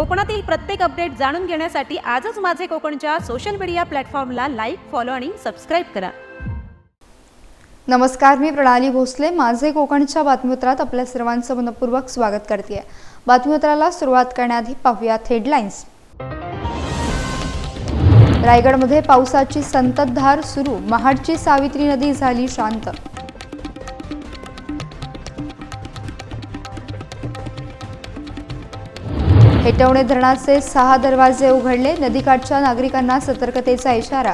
कोकणातील प्रत्येक अपडेट जाणून घेण्यासाठी आजच माझे कोकणच्या सोशल मीडिया प्लॅटफॉर्मला लाईक फॉलो आणि सबस्क्राईब करा. नमस्कार मी प्रणाली भोसले. माझे कोकणच्या बातमीपत्रात आपल्या सर्वांचं मनपूर्वक स्वागत करते. बातमीपत्राला सुरुवात करण्याआधी पाहूयात हेडलाईन्स रायगडमध्ये पावसाची संततधार सुरू. महाडची सावित्री नदी झाली शांत. हेटवणे धरणाचे सहा दरवाजे उघडले. नदीकाठच्या नागरिकांना सतर्कतेचा इशारा.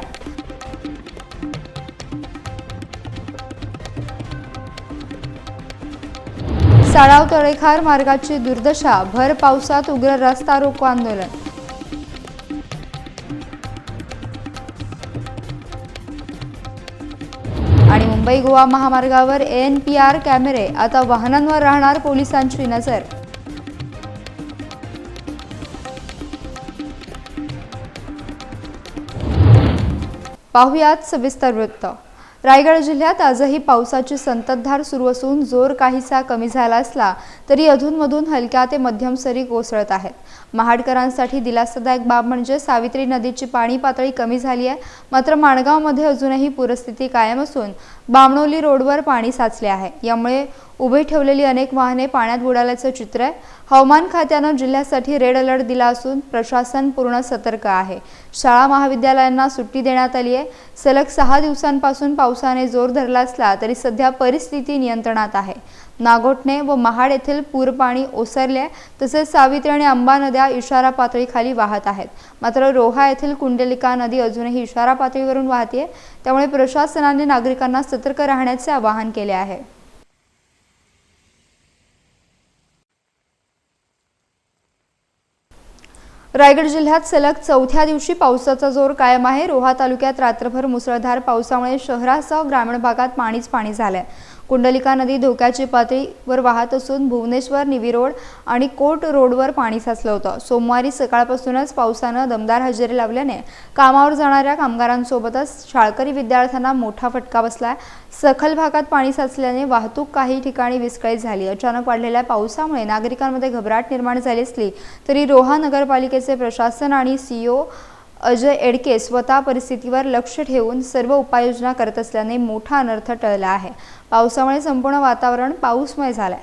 साळाव तळेखार मार्गाची दुर्दशा. भर पावसात उग्र रस्ता रोको आंदोलन. आणि मुंबई गोवा महामार्गावर एन पी आर कॅमेरे. आता वाहनांवर राहणार पोलिसांची नजर. पाहुयात सविस्तर वृत्त. रायगड जिल्ह्यात आजही पावसाची संततधार सुरू असून जोर काहीसा कमी झाला असला तरी अधूनमधून हलक्या ते मध्यम सरी कोसळत आहेत. महाडकरांसाठी दिलासादायक बाब म्हणजे सावित्री नदीची पाणी पातळी कमी झाली आहे. मात्र माणगावमध्ये अजूनही पूरस्थिती कायम असून बामणोली रोडवर पाणी साचले आहे. यामुळे उभी ठेवलेली अनेक वाहने पाण्यात बुडाल्याचं चित्र आहे. हवामान खात्यानं जिल्ह्यासाठी रेड अलर्ट दिला असून प्रशासन पूर्ण सतर्क आहे. शाळा महाविद्यालयांना सुट्टी देण्यात आली आहे. सलग सहा दिवसांपासून पावसाने जोर धरला असला तरी सध्या परिस्थिती नियंत्रणात आहे. नागोठणे व महाड येथील पूरपाणी ओसरले तसेच सावित्री आणि अंबा नद्या इशारा पातळीखाली वाहत आहेत. मात्र रोहा येथील कुंडलिका नदी अजूनही इशारा पातळीवरून वाहते त्यामुळे प्रशासनाने नागरिकांना सतर्क राहण्याचे आवाहन केले आहे. रायगड जिल्ह्यात सलग चौथ्या दिवशी पावसाचा जोर कायम आहे. रोहा तालुक्यात रात्रभर मुसळधार पावसामुळे शहरासह ग्रामीण भागात पाणीच पाणी झालंय. कुंडलिका नदी धोक्याची पातळीवर वाहत असून भुवनेश्वर निवी रोड आणि कोट रोडवर पाणी साचलं होतं. सोमवारी सकाळपासूनच पावसानं दमदार हजेरी लावल्याने कामावर जाणाऱ्या कामगारांसोबतच शाळकरी विद्यार्थ्यांना मोठा फटका बसलाय. सखल भागात पाणी साचल्याने वाहतूक काही ठिकाणी विस्कळीत झाली. अचानक वाढलेल्या पावसामुळे नागरिकांमध्ये घबराट निर्माण झाली असली तरी रोहा नगरपालिकेचे प्रशासन आणि सीओ अजय एडके स्वतः परिस्थितीवर लक्ष ठेवून सर्व उपाययोजना करत असल्याने मोठा अनर्थ टळला आहे. पावसामुळे संपूर्ण वातावरण पाऊसमय झालंय.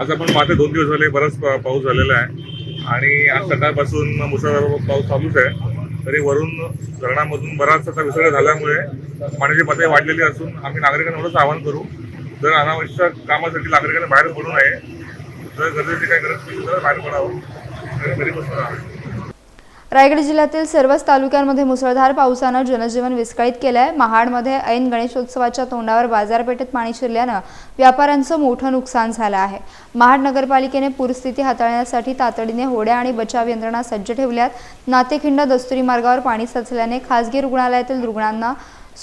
आज आपण पाहतो दोन दिवस झाले बराच पाऊस झालेला आहे. आणि आज सकाळपासून मुसळधार पाऊस चालूच आहे. तरी वरून धरणामधून बराच असा विसर्ग झाल्यामुळे पाण्याची पातळी वाढलेली असून आम्ही नागरिकांना एवढंच आवाहन करू जर अनावश्यक कामासाठी नागरिकांना बाहेर पडू नये जर गरजेची काही गरज असेल तर बाहेर पडावं. घरी बसून राहावं रायगड जिल्ह्यातील सर्वच तालुक्यांमध्ये मुसळधार पावसानं जनजीवन विस्कळीत केलं आहे महाडमध्ये ऐन गणेशोत्सवाच्या तोंडावर बाजारपेठेत पाणी शिरल्यानं व्यापाऱ्यांचं मोठं नुकसान झालं आहे. महाड नगरपालिकेने पूरस्थिती हाताळण्यासाठी तातडीने होड्या आणि बचाव यंत्रणा सज्ज ठेवल्यात. नातेखिंड दस्तुरी मार्गावर पाणी साचल्याने खासगी रुग्णालयातील रुग्णांना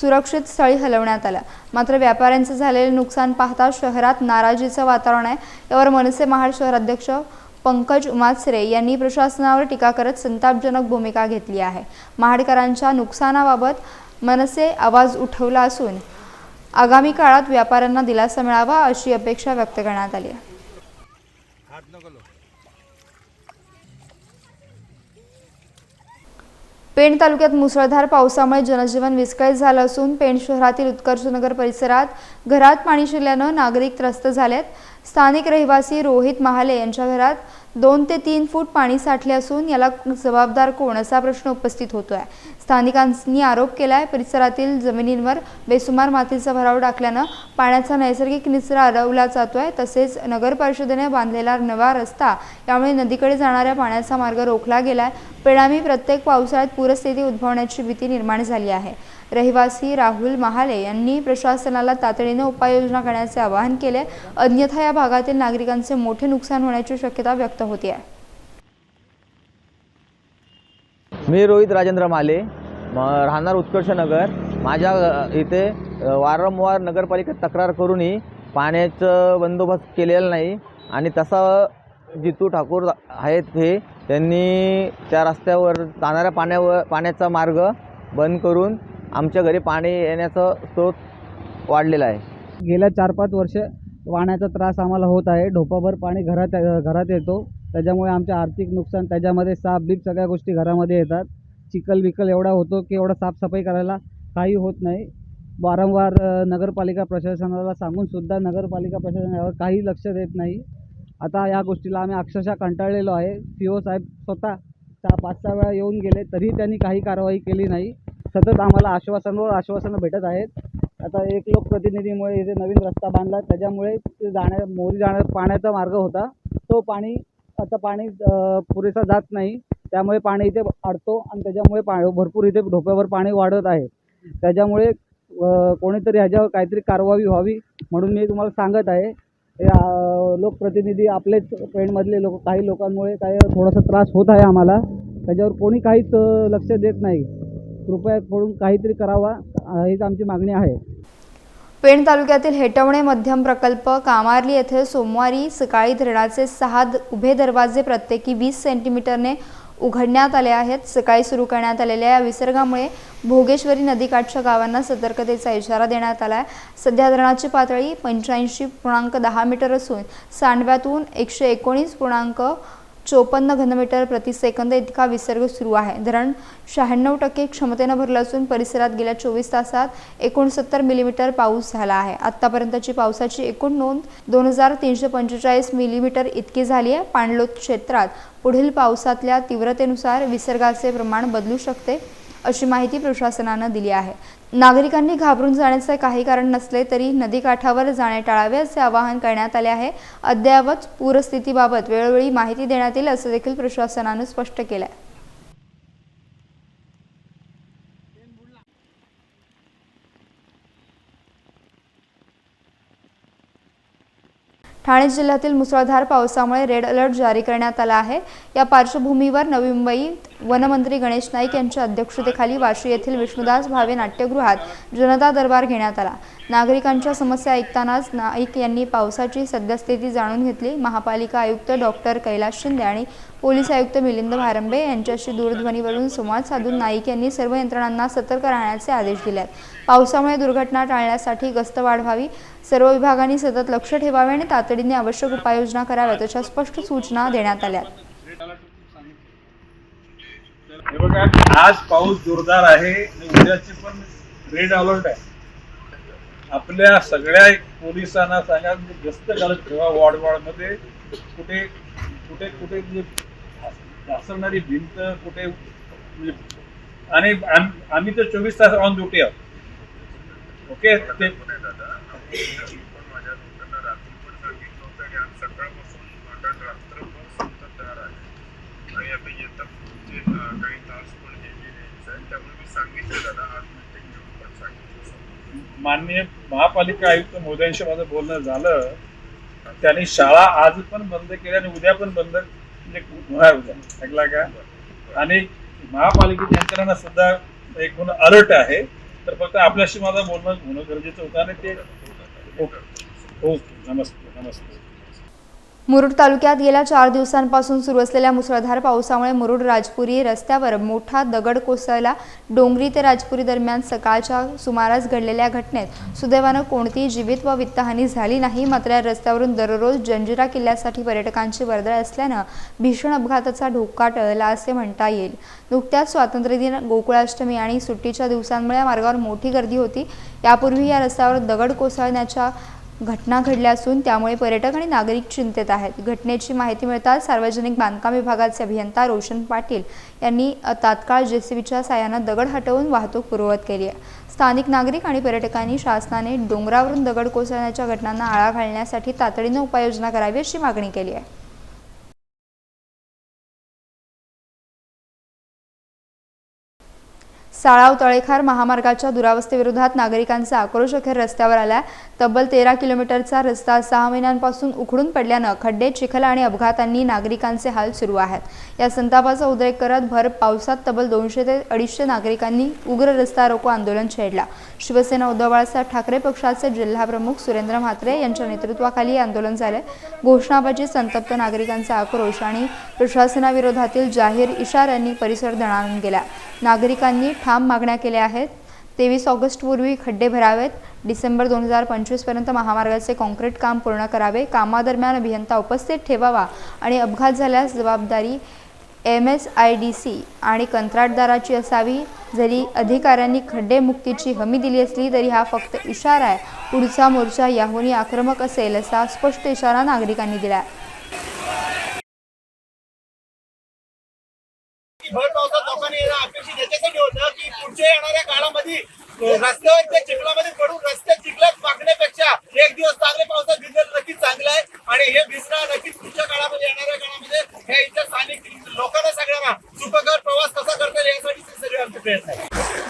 सुरक्षित स्थळी हलवण्यात आलं. मात्र व्यापाऱ्यांचं झालेलं नुकसान पाहता शहरात नाराजीचं वातावरण आहे. यावर मनसे महाड शहराध्यक्ष पंकज उमात्सरे यांनी प्रशासनावर टीका करत संतापजनक भूमिका घेतली आहे. महाडकरांच्या नुकसानाबाबत मनसे आवाज उठवला असून आगामी काळात व्यापाऱ्यांना दिलासा मिळावा अशी अपेक्षा व्यक्त करण्यात आली आहे. पेण तालुक्यात मुसळधार पावसामुळे जनजीवन विस्कळीत झालं असून पेण शहरातील उत्कर्षनगर परिसरात घरात पाणी शिरल्यानं नागरिक त्रस्त झालेत. स्थानिक रहिवासी रोहित महाले यांच्या घरात दोन ते तीन फूट पाणी साठले असून याला जबाबदार कोण असा प्रश्न उपस्थित होतो आहे स्थानिकांनी आरोप केलाय परिसरातील जमिनींवर बेसुमार मातीचा भराव टाकल्यानं पाण्याचा नैसर्गिक निचरा अडवला आहे तसेच नगर परिषदेने बांधलेला नवा रस्ता यामुळे नदीकडे जाणाऱ्या पाण्याचा मार्ग रोखला गेलाय. परिणामी प्रत्येक पावसाळ्यात पूरस्थिती उद्भवण्याची भीती निर्माण झाली आहे. रहिवासी राहुल महाले यांनी प्रशासनाला तातडीने उपाययोजना करण्याचे आवाहन केले. अन्यथा या भागातील नागरिकांचे मोठे नुकसान होण्याची शक्यता व्यक्त होती आहे मी रोहित राजेंद्र माले म राहणार उत्कर्षनगर माझ्या इथे वारंवार नगरपालिकेत तक्रार करूनही पाण्याचं बंदोबस्त केलेला नाही आणि तसा जितू ठाकूर आहेत हे त्यांनी त्या रस्त्यावर जाणाऱ्या पाण्यावर पाण्याचा मार्ग बंद करून आमच्या घरी पाणी येण्याचा स्रोत वाढलेला आहे. गेल्या चार पाच वर्ष पाण्याचा त्रास आम्हाला होत आहे. ढोपाभर पाणी घरात घरात येतो. त्याच्यामुळे आमचे आर्थिक नुकसान त्याच्यामध्ये साप बीप सगळ्या गोष्टी घरामध्ये येतात. चिखल विकल एवढा होतो की एवढा साफसफाई करायला काही होत नाही. वारंवार नगरपालिका प्रशासनाला सांगूनसुद्धा नगरपालिका प्रशासन यावर काही लक्ष देत नाही. आता या गोष्टीला आम्ही अक्षरशः कंटाळलेलो आहे. सी ओ साहेब स्वतः सहा पाच सहा वेळा येऊन गेले तरी त्यांनी काही कारवाई केली नाही. सतत आम्हाला आश्वासनावर आश्वासनं भेटत आहेत. आता एक लोकप्रतिनिधीमुळे इथे नवीन रस्ता बांधला त्याच्यामुळे ते जाण्या मोरी जाण्या पाण्याचा मार्ग होता. तो पाणी आता पाणी पुरेसा जात नाही. त्यामुळे पाणी इथे अडतो आणि त्याच्यामुळे पा भरपूर इथे ढोप्यावर पाणी वाढत आहे. त्याच्यामुळे कोणीतरी ह्याच्यावर काहीतरी कारवाई व्हावी म्हणून मी तुम्हाला सांगत आहे. हे, लोकप्रतिनिधी आपलेच पेणमधले लोक काही लोकांमुळे काही थोडासा त्रास होत आहे आम्हाला. त्याच्यावर कोणी काहीच लक्ष देत नाही. कृपया करून काहीतरी करावा हीच आमची मागणी आहे. पेण तालुक्यातील हेटवणे मध्यम प्रकल्प कामार्ली येथे सोमवारी सकाळी धरणाचे सहा उभे दरवाजे प्रत्येकी वीस सेंटीमीटरने उघडण्यात आले आहेत. सकाळी सुरू करण्यात आलेल्या या विसर्गामुळे भोगेश्वरी नदीकाठच्या गावांना सतर्कतेचा इशारा देण्यात आला आहे. सध्या धरणाची पातळी पंच्याऐंशी पूर्णांक दहा मीटर असून सांडव्यातून एकशे एकोणीस पूर्णांक चोपन्न घनमीटर प्रति सेकंद इतका विसर्ग सुरू आहे. धरण शहाण्णव टक्के क्षमतेनं भरलं असून परिसरात गेल्या चोवीस तासात एकोणसत्तर मिलीमीटर पाऊस झाला आहे. आत्तापर्यंतची पावसाची एकूण नोंद दोन हजार तीनशे पंचेचाळीस मिलीमीटर इतकी झाली आहे. पाणलोट क्षेत्रात पुढील पावसातल्या तीव्रतेनुसार विसर्गाचे प्रमाण बदलू शकते अशी माहिती प्रशासनानं दिली आहे. नागरिकांनी घाबरून जाण्याचे काही कारण नसले तरी नदीकाठावर जाणे टाळावे असे आवाहन करण्यात आले आहे. अद्ययावत पूरस्थितीबाबत वेळोवेळी माहिती देण्यात येईल असं देखील प्रशासनानं स्पष्ट केलं आहे ठाणे जिल्ह्यातील मुसळधार पावसामुळे रेड अलर्ट जारी करण्यात आला आहे. या पार्श्वभूमीवर नवी मुंबईत वनमंत्री गणेश नाईक यांच्या अध्यक्षतेखाली वाशी येथील विष्णुदास भावे नाट्यगृहात जनता दरबार घेण्यात आला. नागरिकांच्या समस्या ऐकतानाच नाईक यांनी पावसाची सद्यस्थिती जाणून घेतली. महापालिका आयुक्त डॉक्टर कैलास शिंदे आणि पोलीस आयुक्त मिलिंद भारंबे यांच्याशी दूरध्वनीवरून संवाद साधून नाईक यांनी सर्व यंत्रणांना सतर्क राहण्याचे आदेश दिले. आहेत पावसामुळे दुर्घटना टाळण्यासाठी गस्त वाढवावी सर्व विभागांनी सतत लक्ष ठेवावे आणि तातडीने आवश्यक उपाययोजना कराव्यात अशा स्पष्ट सूचना देण्यात आल्या. हे बघा आज पाऊस जोरदार आहे आणि उद्याची पण रेड अलर्ट आहे. आपल्या सगळ्या पोलिसांना सांगा म्हणजे गस्त घालत ठेवा वॉर्ड वॉर्डमध्ये कुठे कुठे कुठे म्हणजे घासवणारी भिंत कुठे म्हणजे आणि आम्ही तर चोवीस तास ऑन ड्युटी आहोत. ओके ते येतात काही तास पण त्यामुळे मी सांगितलं आज मीटिंग घेऊन पण सांगितलं. माननीय महापालिका आयुक्त मोद्यांशी माझं बोलणं झालं. त्यांनी शाळा आज पण बंद केल्या आणि उद्या पण बंद म्हणजे होणार उद्या. ऐकला का? आणि महापालिकेच्या यंत्रणा सुद्धा एक अलर्ट आहे. तर फक्त आपल्याशी माझं बोलणं होणं गरजेचं होतं आणि ते ओके ओके नमस्ते नमस्ते. मुरुड तालुक्यात गेल्या चार दिवसांपासून सुरू असलेल्या मुसळधार पावसामुळे मुरुड राजपुरी रस्त्यावर मोठा दगड कोसळला. डोंगरी ते राजपुरी दरम्यान सकाळच्या सुमारास घडलेल्या घटनेत सुदैवानं कोणतीही जीवित व वित्तहानी झाली नाही. मात्र या रस्त्यावरून दररोज जंजिरा किल्ल्यासाठी पर्यटकांची वर्दळ असल्यानं भीषण अपघाताचा धोका टळला असे म्हणता येईल. नुकत्याच स्वातंत्र्यदिन गोकुळाष्टमी आणि सुट्टीच्या दिवसांमुळे या मार्गावर मोठी गर्दी होती. यापूर्वी या रस्त्यावर दगड कोसळण्याच्या घटना घडल्या असून त्यामुळे पर्यटक आणि नागरिक चिंतेत आहेत. घटनेची माहिती मिळताच सार्वजनिक बांधकाम विभागाचे अभियंता रोशन पाटील यांनी अ, तात्काळ जेसीबीच्या साहाय्यानं दगड हटवून वाहतूक पूर्ववत केली आहे. स्थानिक नागरिक आणि पर्यटकांनी शासनाने डोंगरावरून दगड कोसळण्याच्या घटनांना आळा घालण्यासाठी तातडीनं उपाययोजना करावी अशी मागणी केली आहे. साळाव तळेखार महामार्गाच्या दुरावस्थेविरोधात नागरिकांचा आक्रोश अखेर रस्त्यावर आला तब्बल तेरा किलोमीटरचा रस्ता सहा महिन्यांपासून उखडून पडल्यानं खड्डे चिखल आणि अपघातांनी नागरिकांचे हाल सुरू आहेत. या संतापाचा उद्रेक करत भर पावसात तब्बल दोनशे ते अडीचशे नागरिकांनी उग्र रस्ता रोको आंदोलन छेडला. शिवसेना उद्धव बाळासाहेब ठाकरे पक्षाचे जिल्हाप्रमुख सुरेंद्र म्हात्रे यांच्या नेतृत्वाखाली हे आंदोलन झाले घोषणाबाजी संतप्त नागरिकांचा आक्रोश आणि प्रशासनाविरोधातील जाहीर इशाऱ्यांनी परिसर दणाणून गेला. नागरिकांनी ठाम मागण्या केल्या आहेत. तेवीस ऑगस्टपूर्वी खड्डे भरावेत. डिसेंबर दोन हजार पंचवीसपर्यंत महामार्गाचे कॉन्क्रीट काम पूर्ण करावे. कामादरम्यान अभियंता उपस्थित ठेवावा आणि अपघात झाल्यास जबाबदारी M S I D C आणि कंत्राटदाराची असावी. जरी अधिकाऱ्यांनी खड्डेमुक्तीची हमी दिली असली तरी हा फक्त इशारा आहे. पुढचा मोर्चा याहूनही आक्रमक असेल असा स्पष्ट इशारा नागरिकांनी दिला आहे भर पावसात लोकांनी येणं अपेक्षित याच्यासाठी होतं पुढच्या येणाऱ्या काळामध्ये रस्त्यावर त्या चिखलामध्ये पडून रस्ते चिखलात पाकण्यापेक्षा एक दिवस चांगले पावसात भिजलेलं नक्कीच चांगलं आहे. आणि हे भिजणं नक्कीच पुढच्या काळामध्ये येणाऱ्या काळामध्ये ह्या इथल्या स्थानिक लोकांना सगळ्यांना सुखकर प्रवास कसा करता येईल यासाठी ते सगळे आमचे प्रयत्न आहेत.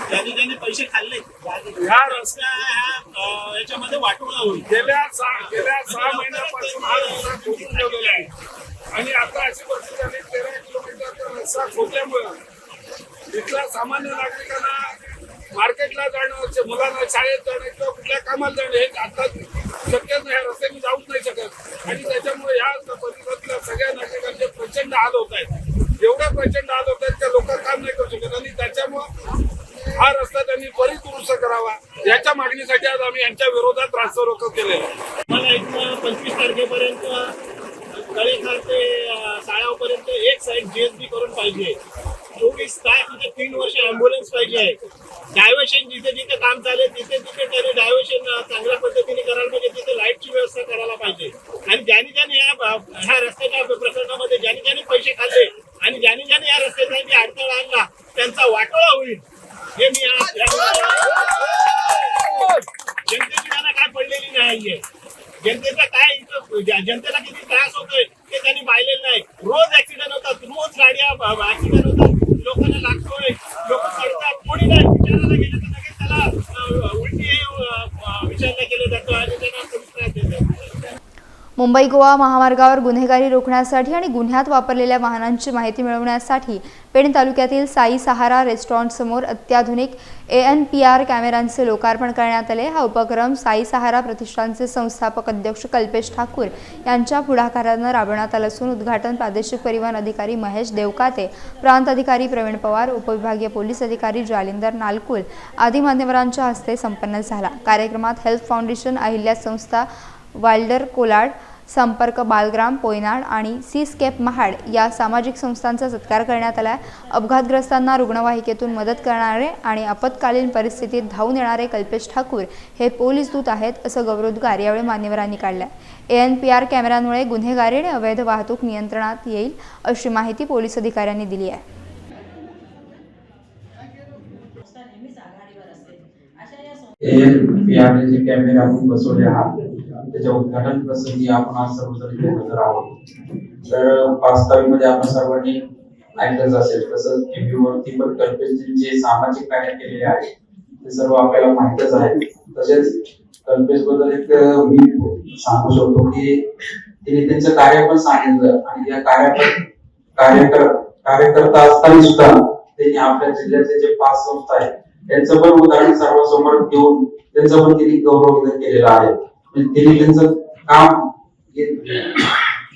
ज्यांनी ज्यांनी पैसे खाल्ले ह्या रस्त्या ह्या याच्यामध्ये वाटोळा होईल. गेल्या सहा गेल्या सहा महिन्यापासून हा रस्ता ठेवलेला आहे. आणि आता अशी परिस्थिती झाली तेरा किलोमीटरचा रस्ता खोदल्यामुळं इथल्या सामान्य नागरिकांना मार्केटला जाणं मुलांना शाळेत जाणं किंवा कुठल्या कामाला जाणं हे आता शक्य नाही ह्या रस्त्याने जाऊच नाही शकत. आणि त्याच्यामुळे या परिसरातल्या सगळ्या नागरिकांचे प्रचंड हाल होत आहेत. एवढे प्रचंड हाल होत आहेत त्या लोक काम नाही करू शकत. आणि त्याच्यामुळं हा रस्ता त्यांनी बरीच दुरुस्त करावा. याच्या मागणीसाठी आज आम्ही यांच्या विरोधात रास्ता रोको केलेला मला इथनं पंचवीस तारखेपर्यंत कळेखार ते शाळापर्यंत एक साईड जीएसबी करून पाहिजे. चोवीस तास तिथे तीन वर्ष अँब्युलन्स पाहिजे डायव्हर्शन जिथे जिथे काम चालेल तिथे तिथे त्यांनी डायव्हर्शन चांगल्या पद्धतीने करायला पाहिजे तिथे लाईटची व्यवस्था करायला पाहिजे. आणि ज्यांनी ज्यांनी या ह्या रस्त्याच्या प्रकरणामध्ये ज्यांनी ज्यांनी पैसे खाल्ले आणि ज्यांनी ज्यांनी या रस्त्यासाठी अडथळा आणला त्यांचा वाटोळा होईल. हे मी जनतेची त्यांना काय पडलेली नाहीये. जनतेचा काय जनतेला किती त्रास होतोय ते त्यांनी पाहिलेलं नाही. रोज ऍक्सिडेंट होतात. रोज गाड्या ऍक्सिडेंट होतात. लोकांना लागतोय. लोक पडतात कोणी नाही. विचारायला गेलं तर लगेच त्याला उलटी विचारणा केलं जातो आणि त्यांना पोलीस त्रास देतात. मुंबई गोवा महामार्गावर गुन्हेगारी रोखण्यासाठी आणि गुन्ह्यात वापरलेल्या वाहनांची माहिती मिळवण्यासाठी पेण तालुक्यातील साई सहारा रेस्टॉरंटसमोर अत्याधुनिक ए एन पी आर कॅमेऱ्यांचे लोकार्पण करण्यात आले. हा उपक्रम साई सहारा प्रतिष्ठानचे संस्थापक अध्यक्ष कल्पेश ठाकूर यांच्या पुढाकारानं राबवण्यात आलं असून उद्घाटन प्रादेशिक परिवहन अधिकारी महेश देवकाते प्रांत अधिकारी प्रवीण पवार उपविभागीय पोलीस अधिकारी जालिंदर नालकुल आदी मान्यवरांच्या हस्ते संपन्न झाला. कार्यक्रमात हेल्थ फाउंडेशन अहिल्या संस्था वाल्डर कोलाड संपर्क बालग्राम पोयनाड आणि सी स्केप महाड या सामाजिक संस्थांचा सत्कार करण्यात आला अपघातग्रस्तांना रुग्णवाहिकेतून मदत करणारे आणि आपत्कालीन परिस्थितीत धावून येणारे कल्पेश ठाकूर हे पोलीस दूत आहेत असं गौरवोद्गार यावेळी मान्यवरांनी काढला ए एन पी आर कॅमेऱ्यांमुळे गुन्हेगारी आणि अवैध वाहतूक नियंत्रणात येईल अशी माहिती पोलीस अधिकाऱ्यांनी दिली आहे. एन पी आर जे कॅमेरे आपण बसवले आहात त्याच्या उद्घाटन प्रसंगी आपण आज सर्वजण इथे हजर आहोत. तर पाच तारीखमध्ये आपण सर्वांनी ऐकलंच असेल तसंच टीव्हीवरती पण कल्पेशजी जे सामाजिक कार्य केलेले आहे. ते सर्व आपल्याला माहितच आहे तसेच कल्पेशबद्दल एक मी सांगू शकतो की तिने त्यांचं कार्य पण सांगितलं आणि या कार्यात कार्यकर कार्यकर्ता असताना सुद्धा त्यांनी आपल्या जिल्ह्याचे जे पाच संस्था आहेत त्यांचं पण उदाहरण सर्वांसमोर घेऊन त्यांचं पण तिने गौरव केलेला आहे. म्हणजे त्यांचं काम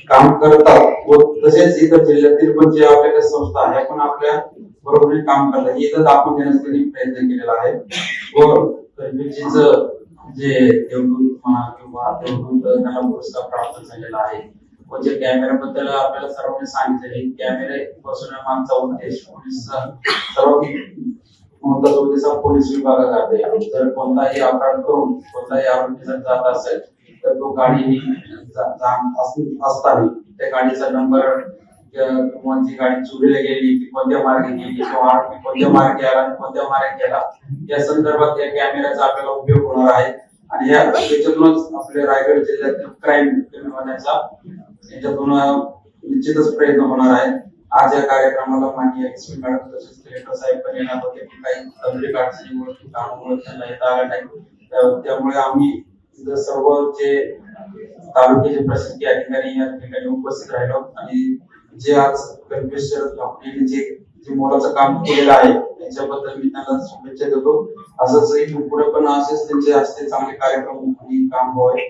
काम करतात व तसेच इतर जिल्ह्यातील पण जे आपल्या संस्था आहे पण आपल्या बरोबरीने काम करतात. हे इथं दाखवून देण्याचा त्यांनी प्रयत्न केलेला आहे. व कल्पेशजीचं जे देवदूत म्हणा किंवा देवदूत त्यांना पुरस्कार प्राप्त झालेला आहे व जे कॅमेऱ्याबद्दल आपल्याला सर्वांनी सांगितले कॅमेरे कॅमेरे बसवण्यामागचा उद्देश सर्व कोणता महत्त्वाचा पोलीस विभागात आहे. जर कोणताही अपराध करून कोणताही आरोपी जर जात असेल तर तो गाडी जा- असताना त्या गाडीचा नंबर कोणती गाडी चोरीला गेली ती कोणत्या मार्गे गेली किंवा आरोपी कोणत्या मार्गे आला आणि कोणत्या मार्गे गेला या संदर्भात या कॅमेऱ्याचा आपल्याला उपयोग होणार आहे. आणि या त्याच्यातूनच आपल्या रायगड जिल्ह्यातील क्राईम कमी होण्याचा याच्यातून निश्चितच प्रयत्न होणार आहे. आज या कार्यक्रमाला माननीय एस मॅडम तसेच कलेक्टर साहेब पण येणार होते की काही तंत्रिक अडचणीमुळे कामामुळे त्यांना येता आलं नाही त्यामुळे आम्ही सर्व जे तालुक्याचे प्रशासकीय अधिकारी या ठिकाणी उपस्थित राहिलो आणि जे आज कल्पेश कंपनीने जे जे मोलाचं काम केलेलं आहे त्यांच्याबद्दल मी त्यांना शुभेच्छा देतो. असंच इथून पुढे पण असेच त्यांचे असते चांगले कार्यक्रम आणि काम व्हावे.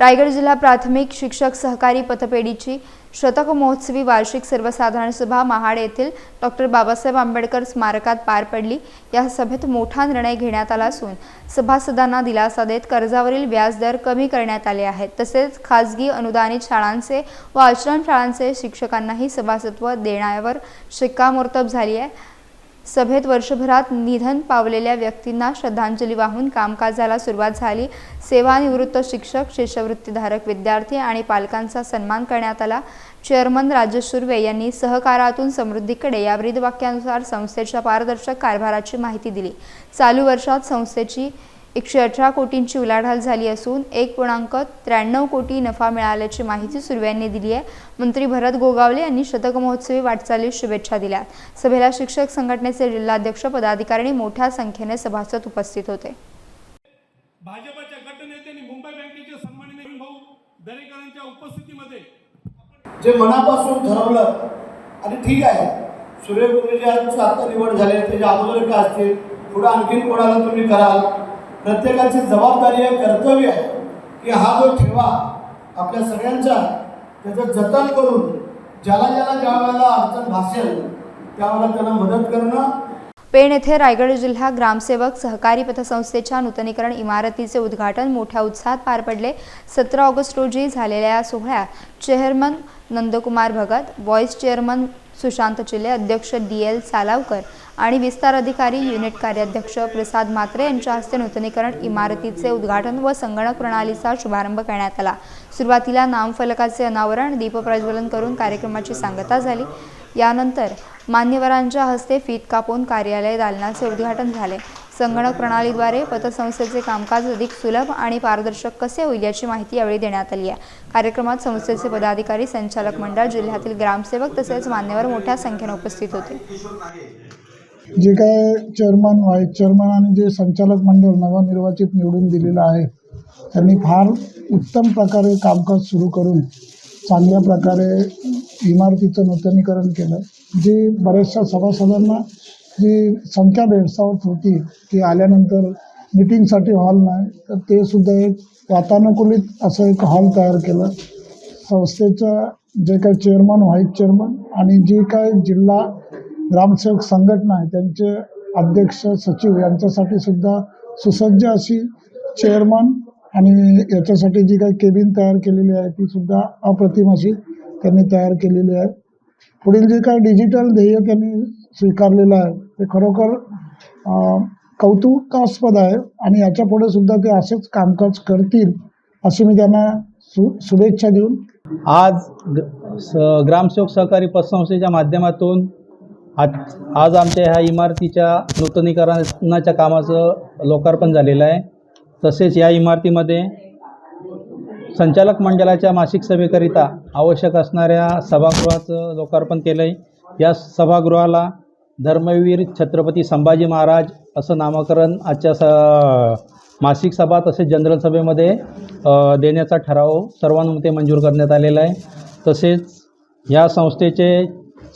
रायगड जिल्हा प्राथमिक शिक्षक सहकारी पतपेढीची शतक महोत्सवी वार्षिक सर्वसाधारण सभा महाड येथील डॉक्टर बाबासाहेब आंबेडकर स्मारकात पार पडली. या सभेत मोठा निर्णय घेण्यात आला असून सभासदांना दिलासा देत कर्जावरील व्याजदर कमी करण्यात आले आहेत. तसेच खाजगी अनुदानित शाळांचे व आश्रमशाळांचे शिक्षकांनाही सभासत्व देण्यावर शिक्कामोर्तब झाली आहे. सभेत वर्षभरात निधन पावलेल्या व्यक्तींना श्रद्धांजली वाहून कामकाजाला सुरुवात झाली. सेवानिवृत्त शिक्षक शिष्यवृत्तीधारक विद्यार्थी आणि पालकांचा सन्मान करण्यात आला. चेअरमन राजेश सुर्वे यांनी सहकारातून समृद्धीकडे या ब्रीदवाक्यानुसार संस्थेच्या पारदर्शक कारभाराची माहिती दिली. चालू वर्षात संस्थेची एकशे अठरा कोटींची उलाढाल झाली असून एक पूर्णांक त्र्याण्णव कोटी नफा मिळाल्याची माहिती सुर्वे यांनी दिली आहे. मंत्री भरत गोगावले यांनी शतक महोत्सवी वाटचालीस शुभेच्छा दिल्या. सभेला शिक्षक संघटनेचे जिल्हाध्यक्ष पदाधिकारी मोठ्या संख्येने सभासद उपस्थित होते. भाजपच्या गटनेत्यांनी मुंबई बँकेचे सन्माननीय नवीन भाऊ दरेकरांच्या उपस्थितीमध्ये जे मनापासून ठरवलं आणि ठीक आहे आता निवड झाले त्याच्या अगोदर का असतील पुढे आणखीन कोणाला तुम्ही कराल? प्रत्येकाची जबाबदारी आहे कर्तव्य आहे की हा जो ठेवा आपल्या सगळ्यांचा त्याचं जतन करून ज्याला ज्याला ज्या वेळेला अडचण भासेल त्यावेळेला त्यांना मदत करणं. पेण येथे रायगड जिल्हा ग्रामसेवक सहकारी पतसंस्थेच्या नूतनीकरण इमारतीचे उद्घाटन मोठ्या उत्साहात पार पडले. सतरा ऑगस्ट रोजी झालेल्या या सोहळ्यात chairman Nandkumar Bhagat vice chairman Sushant Chile अध्यक्ष डी एल सालावकर आणि विस्तार अधिकारी युनिट कार्याध्यक्ष प्रसाद मात्रे यांच्या हस्ते नूतनीकरण इमारतीचे उद्घाटन व संगणक प्रणालीचा शुभारंभ करण्यात आला. सुरुवातीला नामफलकाचे अनावरण दीपप्रज्वलन करून कार्यक्रमाची सांगता झाली. यानंतर मान्यवरांच्या हस्ते फीत कापून कार्यालय दालनाचे उद्घाटन झाले. संगणक प्रणालीद्वारे पतसंस्थेचे कामकाज अधिक सुलभ आणि पारदर्शक कसे होईल याची माहिती यावेळी देण्यात आली आहे. कार्यक्रमात संस्थेचे पदाधिकारी संचालक मंडळ जिल्ह्यातील ग्रामसेवक तसेच मान्यवर मोठ्या संख्येने उपस्थित होते. जे काय चेअरमन व्हाईस चेअरमन आणि जे संचालक मंडळ नवनिर्वाचित निवडून दिलेलं आहे त्यांनी फार उत्तम प्रकारे कामकाज सुरू करून चांगल्या प्रकारे इमारतीचं नूतनीकरण केलं. जे बऱ्याचशा सभासदांना जी संख्या भेडसावत होती की आल्यानंतर मिटिंगसाठी हॉल नाही तर ते सुद्धा एक वातानुकूलित असं एक हॉल तयार केलं. संस्थेचं जे काही चेअरमन व्हाईस चेअरमन आणि जे काय जिल्हा ग्रामसेवक संघटना आहे त्यांचे अध्यक्ष सचिव यांच्यासाठी सुद्धा सुसज्ज अशी चेअरमन आणि याच्यासाठी जी काही केबिन तयार केलेली आहे ती सुद्धा अप्रतिम अशी त्यांनी तयार केलेली आहे. पुढील जे काही डिजिटल ध्येय त्यांनी स्वीकारलेलं आहे ते खरोखर कौतुकास्पद आहे आणि याच्यापुढे सुद्धा ते असेच कामकाज करतील अशी मी त्यांना सु शुभेच्छा देऊन आज ग- स- ग्रामसेवक सहकारी पतसंस्थेच्या माध्यमातून आज आज आमच्या ह्या इमारतीच्या नूतनीकरणाच्या कामाचं लोकार्पण झालेलं आहे. तसेच या इमारतीमध्ये संचालक मंडळाच्या मासिक सभेकरिता आवश्यक असणाऱ्या सभागृहाचं लोकार्पण केलं आहे या सभागृहाला धर्मवीर छत्रपती संभाजी महाराज असं नामकरण आजच्या स मासिक सभा तसेच जनरल सभेमध्ये देण्याचा ठराव सर्वानुमते मंजूर करण्यात आलेला आहे. तसेच या संस्थेचे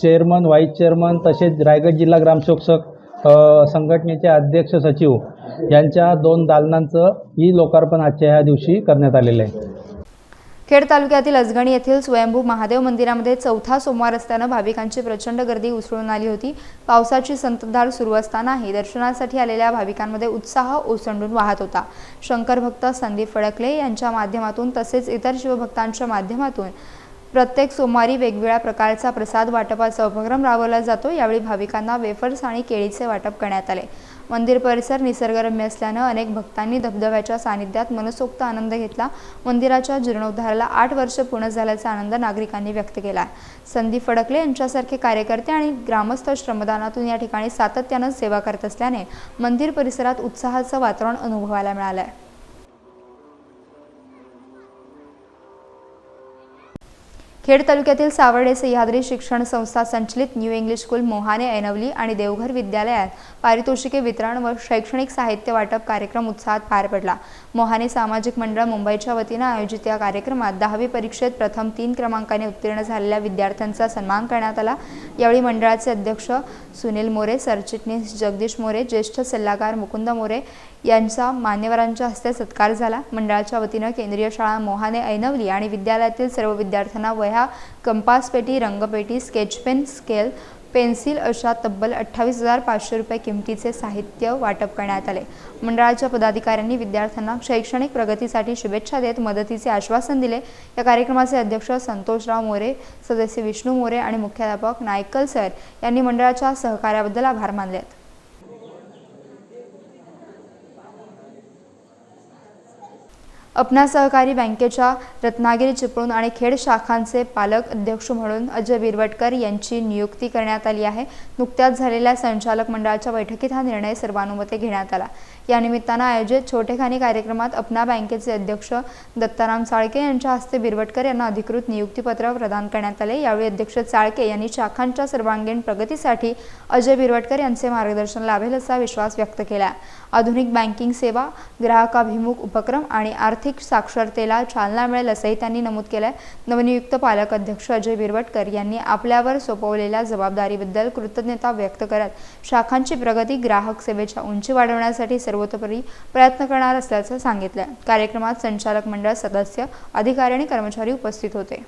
चेअरमन व्हाईस चेअरमन तसेच रायगड जिल्हा ग्रामसेवक संघटनेचे अध्यक्ष सचिव यांच्या दोन दालनांचं ही लोकार्पण आजच्या ह्या दिवशी करण्यात आलेलं आहे. खेड तालुक्यातील अजगणी येथील स्वयंभू महादेव मंदिरामध्ये चौथा सोमवार असताना भाविकांची प्रचंड गर्दी उसळून आली होती. पावसाची संततधार सुरू असतानाही दर्शनासाठी आलेल्या भाविकांमध्ये उत्साह ओसंडून वाहत होता. शंकर भक्त संदीप फडकले यांच्या माध्यमातून तसेच इतर शिवभक्तांच्या माध्यमातून प्रत्येक सोमवारी वेगवेगळ्या प्रकारचा प्रसाद वाटपाचा उपक्रम राबवला जातो. यावेळी भाविकांना वेफर्स आणि केळीचे वाटप करण्यात आले. मंदिर परिसर निसर्गरम्य असल्यानं अनेक भक्तांनी धबधब्याच्या सानिध्यात मनसोक्त आनंद घेतला. मंदिराच्या जीर्णोद्धाराला आठ वर्ष पूर्ण झाल्याचा आनंद नागरिकांनी व्यक्त केला. संदीप फडकले यांच्यासारखे कार्यकर्ते आणि ग्रामस्थ श्रमदानातून या ठिकाणी सातत्यानं सेवा करत असल्याने मंदिर परिसरात उत्साहाचं वातावरण अनुभवायला मिळालं आहे खेड तालुक्यातील सावर्डे सह्याद्री शिक्षण संस्था संचलित new English school Mohane Ainavali आणि देवघर विद्यालयात पारितोषिके वितरण व शैक्षणिक साहित्य वाटप कार्यक्रम उत्साहात पार पडला. मोहाने सामाजिक मंडळ मुंबईच्या वतीनं आयोजित या कार्यक्रमात दहावी परीक्षेत प्रथम तीन क्रमांकाने उत्तीर्ण झालेल्या विद्यार्थ्यांचा सन्मान करण्यात आला. यावेळी मंडळाचे अध्यक्ष सुनील मोरे सरचिटणीस जगदीश मोरे ज्येष्ठ सल्लागार मुकुंद मोरे यांचा मान्यवरांच्या हस्ते सत्कार झाला. मंडळाच्या वतीनं केंद्रीय शाळा मोहाने ऐनवली आणि विद्यालयातील सर्व विद्यार्थ्यांना वय वह्या कंपास पेटी रंगपेटी स्केच पेन स्केल पेन्सिल अशा तब्बल अठ्ठावीस हजार पाचशे रुपये किमतीचे साहित्य वाटप करण्यात आले. मंडळाच्या पदाधिकाऱ्यांनी विद्यार्थ्यांना शैक्षणिक प्रगतीसाठी शुभेच्छा देत मदतीचे आश्वासन दिले. या कार्यक्रमाचे अध्यक्ष संतोषराव मोरे सदस्य विष्णू मोरे आणि मुख्याध्यापक नायकल सर यांनी मंडळाच्या सहकार्याबद्दल आभार मानले आहेत अपना सहकारी बँकेच्या रत्नागिरी चिपळूण आणि खेड शाखांचे पालक अध्यक्ष म्हणून अजय बिरवटकर यांची नियुक्ती करण्यात आली आहे. नुकत्याच झालेल्या संचालक मंडळाच्या बैठकीत हा निर्णय सर्वानुमते घेण्यात आला. या निमित्तानं आयोजित छोटेखानी कार्यक्रमात अपना बँकेचे अध्यक्ष दत्ताराम चाळके यांच्या हस्ते बिरवटकर यांना अधिकृत नियुक्तीपत्र प्रदान करण्यात आले. यावेळी अध्यक्ष चाळके यांनी शाखांच्या सर्वांगीण प्रगतीसाठी अजय बिरवटकर यांचे मार्गदर्शन लाभेल असा विश्वास व्यक्त केला. आधुनिक बँकिंग सेवा ग्राहकाभिमुख उपक्रम आणि आर्थिक साक्षरतेला चालना मिळेल असंही त्यांनी नमूद केलंय. नवनियुक्त पालक अध्यक्ष अजय बिरवटकर यांनी आपल्यावर सोपवलेल्या जबाबदारीबद्दल कृतज्ञता व्यक्त करत शाखांची प्रगती ग्राहक सेवेच्या उंची वाढवण्यासाठी सर्वतोपरी प्रयत्न करणार असल्याचं सांगितलं. कार्यक्रमात संचालक मंडळ सदस्य अधिकारी आणि कर्मचारी उपस्थित होते.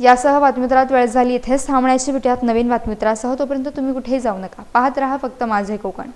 यासह बातमीपत्रात वेळ झाली. इथेच थांबण्याची भेटूयात नवीन बातमीपत्रासह तोपर्यंत तुम्ही कुठेही जाऊ नका. पाहत राहा फक्त माझे कोकण.